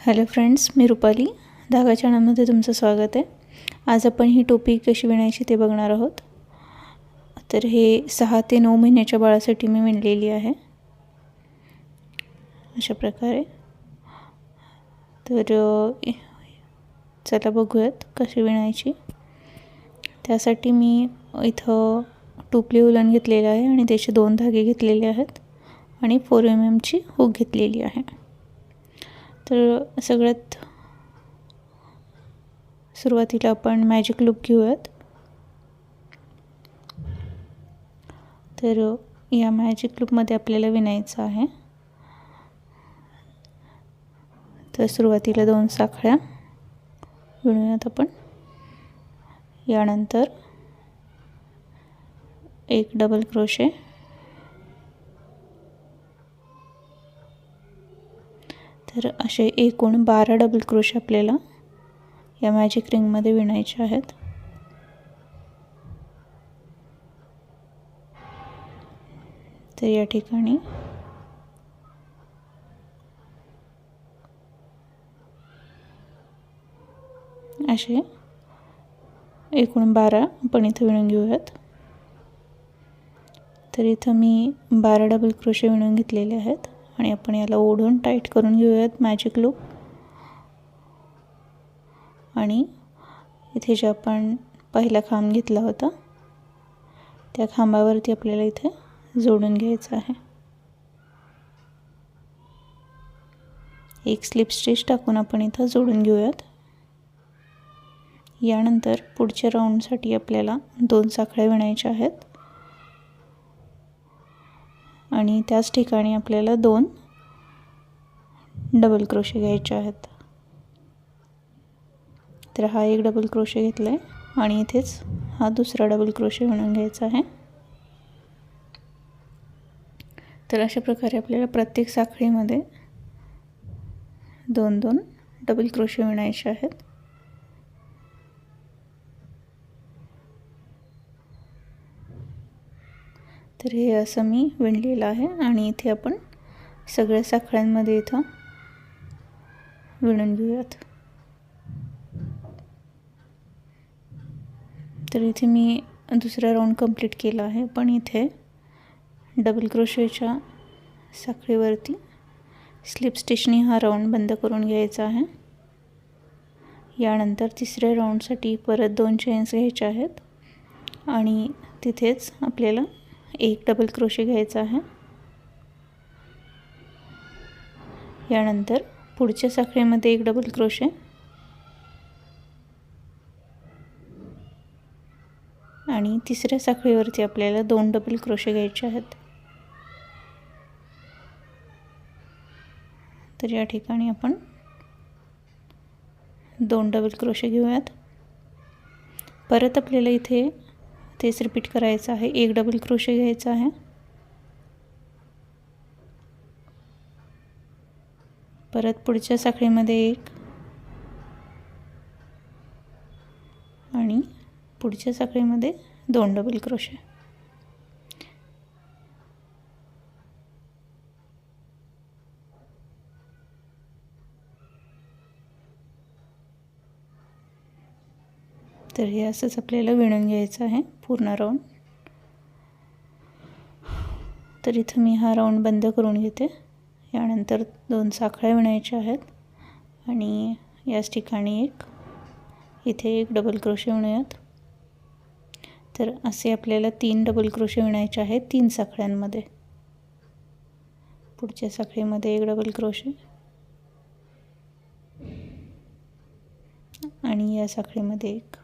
Hello friends मी रुपाली. धागा चॅनलमध्ये तुमचं स्वागत आहे. आज आपण ही टोपी कशी विणायची ते बघणार आहोत. तर हे सहा ते नऊ महिन्याच्या बाळासाठी मी विणलेली आहे. अशा प्रकारे. तर चला बघूयात कशी विणायची. त्यासाठी मी इथं टोपली उलन घेतलेलं आहे आणि त्याचे दोन धागे घेतलेले आहेत आणि फोर एम एमची हूक घेतलेली आहे. तर सगळ्यात सुरुवातीला आपण मॅजिक लूप घेऊयात. तर या मॅजिक लूपमध्ये आपल्याला विणायचं आहे. तर सुरुवातीला दोन साखळ्या विणूयात आपण. यानंतर एक डबल क्रोशे तर असे एकूण बारा डबल क्रोश आपल्याला या मॅजिक रिंगमध्ये विणायचे आहेत. तर या ठिकाणी असे एकूण बारा आपण इथं विणून घेऊयात. तर इथं मी बारा डबल क्रोशे विणून घेतलेले आहेत. आणि आपण याला ओढून टाईट करून घेऊयात मॅजिक लूप आणि इथे जे आपण पहिला खांब घेतला होता त्या खांबावरती आपल्याला इथे जोडून घ्यायचं आहे. एक स्लिप स्टिच टाकून आपण इथं जोडून घेऊयात. यानंतर पुढच्या राऊंडसाठी आपल्याला दोन साखळ्या विणायच्या आहेत. आणि त्याच ठिकाणी आपल्याला दोन डबल क्रोशे घ्यायचे आहेत. तर हा एक डबल क्रोशे घेतला आहे आणि इथेच हा दुसरा डबल क्रोशे म्हणून घ्यायचा आहे. तर अशा प्रकारे आपल्याला प्रत्येक साखळीमध्ये दोन दोन डबल क्रोशे विणायचे आहेत. तर हे असं मी विणलेलं आहे आणि इथे आपण सगळ्या साखळ्यांमध्ये इथं विणून घेऊयात. तर इथे मी दुसरा राऊंड कंप्लीट केला आहे पण इथे डबल क्रोशेच्या साखळीवरती स्लिप स्टिचनी हा राऊंड बंद करून घ्यायचा आहे. यानंतर तिसऱ्या राऊंडसाठी परत दोन चेन्स घ्यायच्या आहेत आणि तिथेच आपल्याला एक डबल क्रोशे घ्यायचा आहे. यानंतर पुढच्या साखळीमध्ये एक डबल क्रोशे आणि तिसऱ्या साखळीवरती आपल्याला दोन डबल क्रोशे घ्यायचे आहेत. तर या ठिकाणी आपण दोन डबल क्रोशे घेऊयात. परत आपल्याला इथे तेच रिपीट करायचं आहे. एक डबल क्रोशे घ्यायचा आहे. परत पुढच्या साखळीमध्ये एक. आणि पुढच्या साखळीमध्ये दोन डबल क्रोशे तर हे असंच आपल्याला विणून घ्यायचं आहे पूर्ण राऊंड तर इथं मी हा राऊंड बंद करून घेते. यानंतर दोन साखळ्या विणायच्या आहेत आणि याच ठिकाणी एक इथे एक डबल क्रोशे विणूयात. तर असे आपल्याला तीन डबल क्रोशे विणायचे आहेत तीन साखळ्यांमध्ये. पुढच्या साखळीमध्ये एक डबल क्रोशे आणि या साखळीमध्ये एक.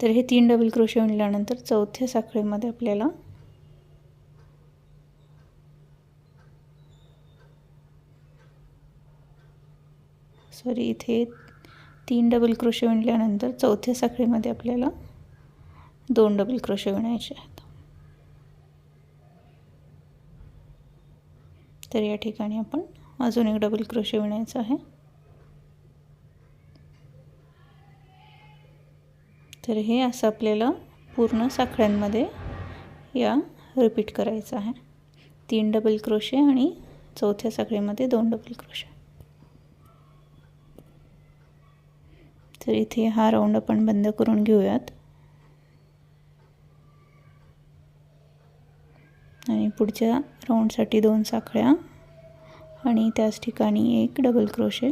तर हे तीन डबल क्रोशे विणल्यानंतर चौथ्या साखळीमध्ये आपल्याला सॉरी इथे तीन डबल क्रोशे विणल्यानंतर चौथ्या साखळीमध्ये आपल्याला दोन डबल क्रोशे विणायचे आहेत. तर या ठिकाणी आपण अजून एक डबल क्रोशे विणायचं आहे. तर हे असं आपल्याला पूर्ण साखळ्यांमध्ये या रिपीट करायचं आहे. तीन डबल क्रोशे आणि चौथ्या साखळीमध्ये दोन डबल क्रोशे तर इथे हा राऊंड आपण बंद करून घेऊयात. आणि पुढच्या राऊंडसाठी दोन साखळ्या आणि त्याच ठिकाणी एक डबल क्रोशे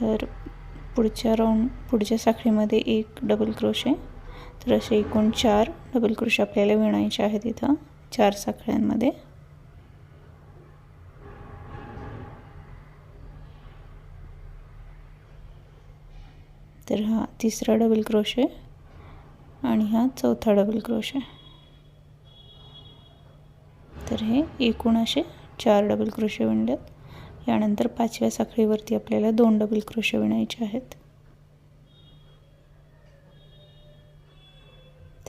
तर पुढच्या राऊंड पुढच्या साखळीमध्ये एक डबल क्रोशे तर असे एकूण चार डबल क्रोशे आपल्याला विणायचे आहेत इथं चार साखळ्यांमध्ये. तर हा तिसरा डबल क्रोशे आणि हा चौथा डबल क्रोशे तर हे एकूण असे चार डबल क्रोशे विणलेत. यानंतर पाचव्या साखळीवरती आपल्याला दोन डबल क्रोशे विणायचे आहेत.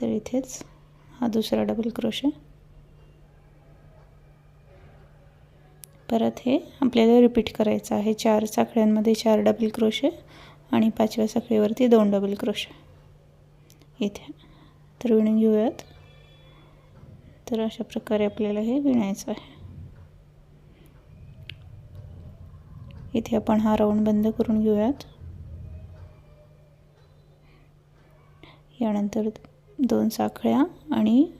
तर इथेच हा दुसरा डबल क्रोशे परत हे आपल्याला रिपीट करायचं आहे. चार साखळ्यांमध्ये चार डबल क्रोशे आणि पाचव्या साखळीवरती दोन डबल क्रोशे इथे तर विणून घेऊयात. तर अशा प्रकारे आपल्याला हे विणायचं आहे. इथे आपण हा राऊंड बंद करून घेऊयात. यानंतर दोन साखळ्या आणि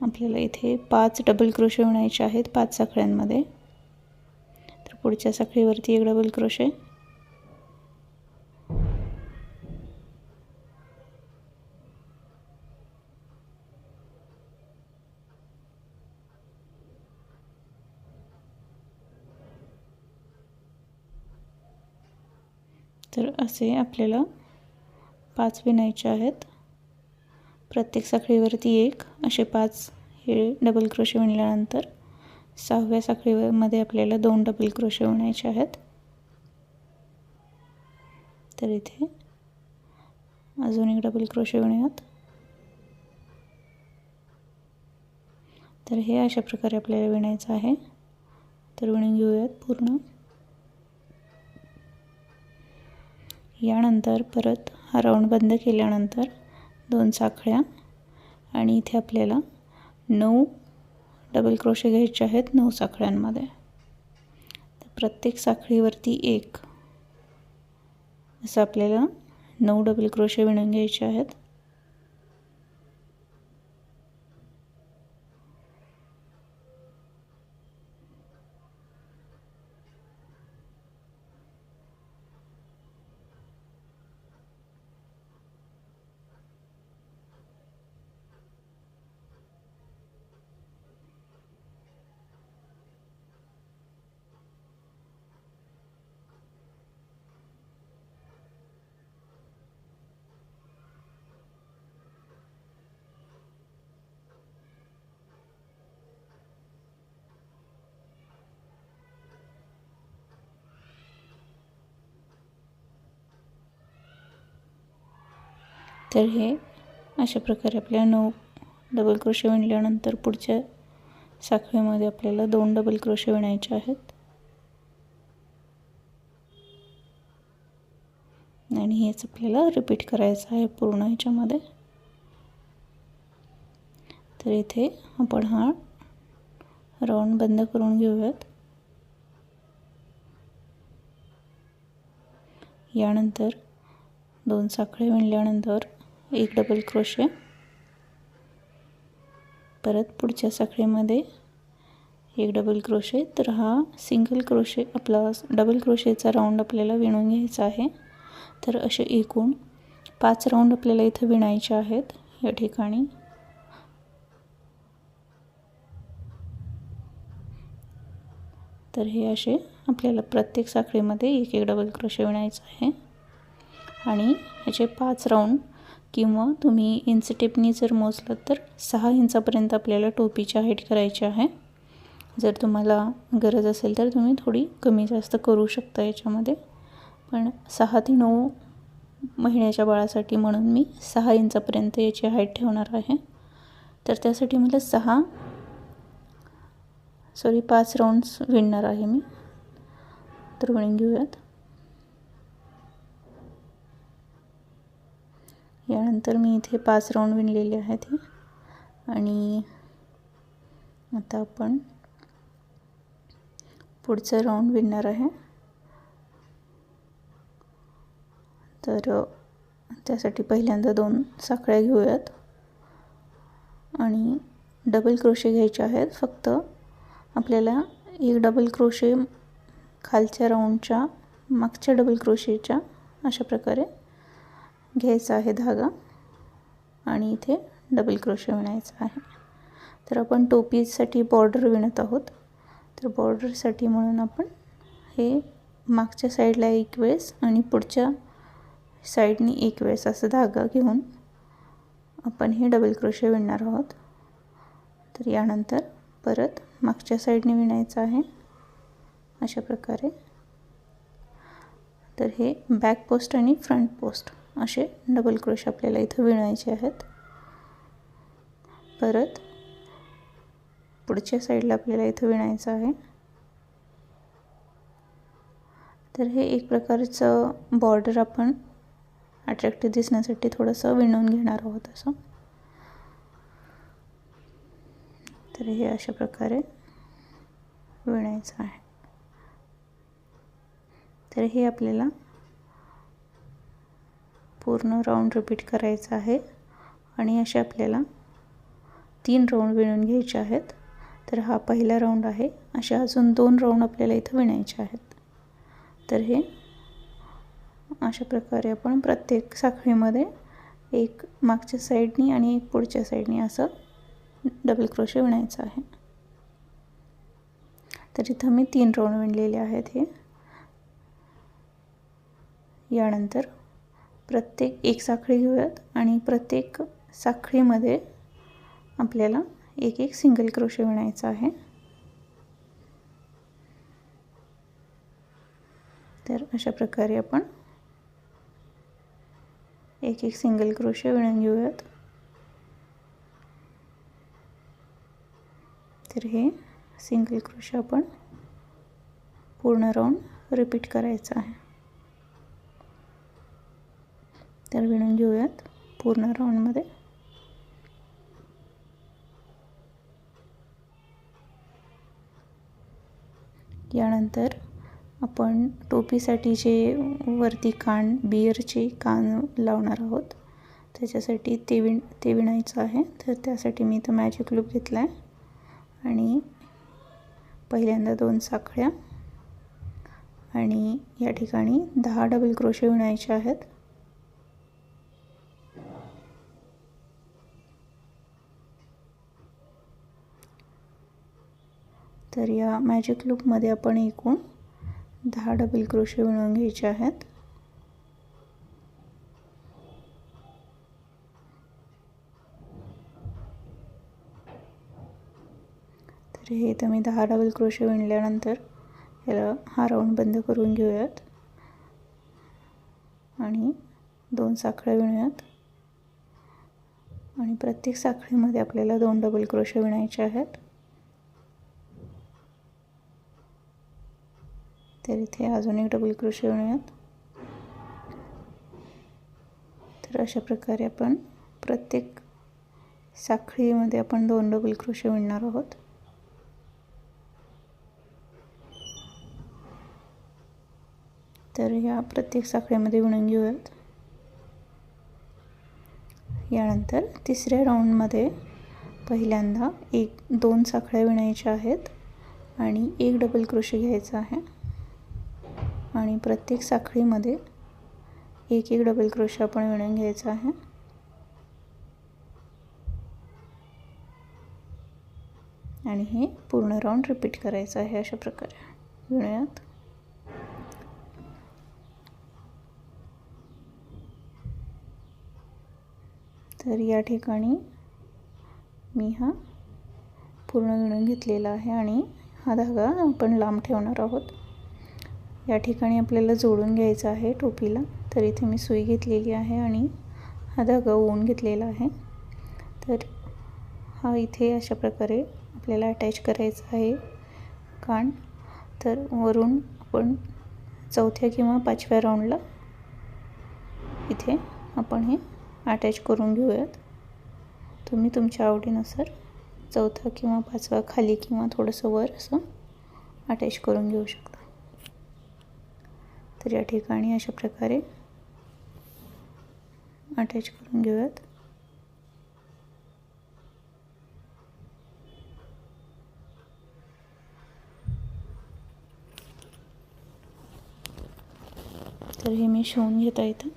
आपल्याला इथे पाच डबल क्रोशे होण्याचे आहेत पाच साखळ्यांमध्ये. तर पुढच्या साखळीवरती एक डबल क्रोशे तर असे आपल्याला पाच विणायचे आहेत. प्रत्येक साखळीवरती एक असे पाच हे डबल क्रोशे विणल्यानंतर सहाव्या साखळीमध्ये आपल्याला दोन डबल क्रोशे विणायचे आहेत. तर इथे अजून एक डबल क्रोशे विणूयात तर हे अशा प्रकारे आपल्याला विणायचं आहे. तर विणून घेऊयात पूर्ण. यानंतर परत हा राऊंड बंद केल्यानंतर दोन साखळ्या आणि इथे आपल्याला नऊ डबल क्रोशे घ्यायचे आहेत नऊ साखळ्यांमध्ये. तर प्रत्येक साखळीवरती एक. असं आपल्याला नऊ डबल क्रोशे विणून घ्यायचे आहेत. तर हे अशा प्रकारे आपल्या नऊ डबल क्रोशे विणल्यानंतर पुढच्या साखळीमध्ये आपल्याला दोन डबल क्रोशे विणायचे आहेत. आणि हेच आपल्याला रिपीट करायचं आहे पूर्ण ह्याच्यामध्ये. तर इथे आपण हा राऊंड बंद करून घेऊयात. यानंतर दोन साखळे विणल्यानंतर एक डबल क्रोशे परत पुढच्या साखळीमध्ये एक डबल क्रोशे तर हा सिंगल क्रोशे आपला डबल क्रोशेचा राऊंड आपल्याला विणून घ्यायचा आहे. तर असे एकूण पाच राऊंड आपल्याला इथं विणायचे आहेत. या ठिकाणी तर हे असे आपल्याला प्रत्येक साखळीमध्ये एक एक डबल क्रोशे विणायचं आहे. आणि ह्याचे पाच राऊंड किंवा तुम्ही इंच टेपनी जर मोजलं तर सहा इंचापर्यंत आपल्याला टोपीची हाईट करायची आहे. जर तुम्हाला गरज असेल तर तुम्ही थोडी कमी जास्त करू शकता याच्यामध्ये. पण सहा ते नऊ महिन्याच्या बाळासाठी म्हणून मी सहा इंचापर्यंत याची हाईट ठेवणार आहे. तर त्यासाठी मला सहा सॉरी पाच राऊंड्स विणणार आहे मी. तर विणून घेऊयात. यानंतर मी इथे पाच राऊंड विणलेले आहेत हे. आणि आता आपण पुढचं राऊंड विणणार आहे. तर त्यासाठी पहिल्यांदा दोन साखळ्या घेऊयात. आणि डबल क्रोशे घ्यायचे आहेत. फक्त आपल्याला एक डबल क्रोशे खालच्या राऊंडच्या मागच्या डबल क्रोशेच्या अशा प्रकारे घ्यायचा आहे धागा आणि इथे डबल क्रोशे विणायचा आहे. तर आपण टोपीसाठी बॉर्डर विणत आहोत. तर बॉर्डरसाठी म्हणून आपण हे मागच्या साईडला एक वेळेस आणि पुढच्या साईडनी एक वेळेस असं धागा घेऊन आपण हे डबल क्रोशे विणणार आहोत. तर यानंतर परत मागच्या साईडने विणायचं आहे. अशा प्रकारे. तर हे बॅक पोस्ट आणि फ्रंट पोस्ट असे डबल क्रोश आपल्याला इथं विणायचे आहेत. परत पुढच्या साईडला आपल्याला इथं विणायचं आहे. तर हे एक प्रकारचं बॉर्डर आपण अट्रॅक्टिव्ह दिसण्यासाठी थोडंसं विणून घेणार आहोत असं. तर हे अशा प्रकारे विणायचं आहे. तर हे आपल्याला पूर्ण राऊंड रिपीट करायचं आहे. आणि असे आपल्याला तीन राऊंड विणून घ्यायचे आहेत. तर हा पहिला राऊंड आहे. असे अजून दोन राऊंड आपल्याला इथं विणायचे आहेत. तर हे अशा प्रकारे आपण प्रत्येक साखळीमध्ये एक मागच्या साईडनी आणि एक पुढच्या साईडनी असं डबल क्रोशे विणायचं आहे. तर इथं मी तीन राऊंड विणलेले आहेत हे. यानंतर प्रत्येक एक साखळी घेऊयात आणि प्रत्येक साखळीमध्ये आपल्याला एक एक सिंगल क्रोशे विणायचा आहे. तर अशा प्रकारे आपण एक एक सिंगल क्रोशे विणून घेऊयात. तर हे सिंगल क्रोशे आपण पूर्ण राऊंड रिपीट करायचं आहे. तर विणून घेऊयात पूर्ण राऊंडमध्ये यानंतर आपण टोपीसाठी जे वरती कान बियरचे कान लावणार आहोत त्याच्यासाठी ते विण ते विणायचं आहे. तर त्यासाठी मी इथं मॅजिक लूप घेतला आहे आणि पहिल्यांदा दोन साखळ्या. आणि या ठिकाणी दहा डबल क्रोशे विणायचे आहेत. तर या मॅजिक लूपमध्ये आपण एकूण दहा डबल क्रोशे विणून घ्यायचे आहेत. तर हे तर मी दहा डबल क्रोशे विणल्यानंतर याला हा राऊंड बंद करून घेऊयात. आणि दोन साखळ्या विणूयात. आणि प्रत्येक साखळीमध्ये आपल्याला दोन डबल क्रोशे विणायचे आहेत. तर इथे अजून एक डबल क्रोशे विणूयात तर अशा प्रकारे आपण प्रत्येक साखळीमध्ये आपण दोन डबल क्रोशे विणणार आहोत. तर या प्रत्येक साखळीमध्ये विणून घेऊयात. यानंतर तिसऱ्या राऊंडमध्ये पहिल्यांदा एक दोन साखळ्या विणायच्या आहेत आणि एक डबल क्रोशे घ्यायचा आहे. आणि प्रत्येक साखळीमध्ये एक एक डबल क्रोश आपण विणून घ्यायचा आहे. आणि हे पूर्ण राऊंड रिपीट करायचं आहे अशा प्रकारे. विणूयात. तर या ठिकाणी मी हा पूर्ण विणून घेतलेला आहे आणि हा धागा आपण लांब ठेवणार आहोत. या ठिकाणी आपल्याला जोडून घ्यायचं आहे टोपीला. तर इथे मी सुई घेतलेली आहे आणि हा धागा ओवून घेतलेला आहे. तर हा इथे अशा प्रकारे आपल्याला अटॅच करायचा आहे कान. तर वरून आपण चौथ्या किंवा पाचव्या राऊंडला इथे आपण हे अटॅच करून घेऊयात. तुम्ही तुमच्या आवडीनुसार चौथा किंवा पाचवा खाली किंवा थोडंसं वर असं अटॅच करून घेऊ शकता. तर या ठिकाणी अशा प्रकारे अटॅच करून घेऊयात. तर हे मी शिवून घेता इथं.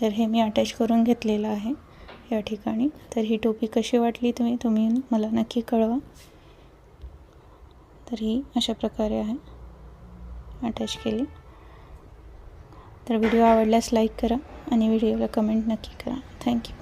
तर हे मी अटॅच करून घेतलेलं आहे. या ठिकाणी. तर ही टोपी कशी वाटली तुम्ही तुम्ही मला नक्की कळवा. तर ही अशा प्रकारे आहे. अटॅच केली. तर व्हिडिओ आवडल्यास लाईक करा आणि व्हिडिओला कमेंट नक्की करा. थँक्यू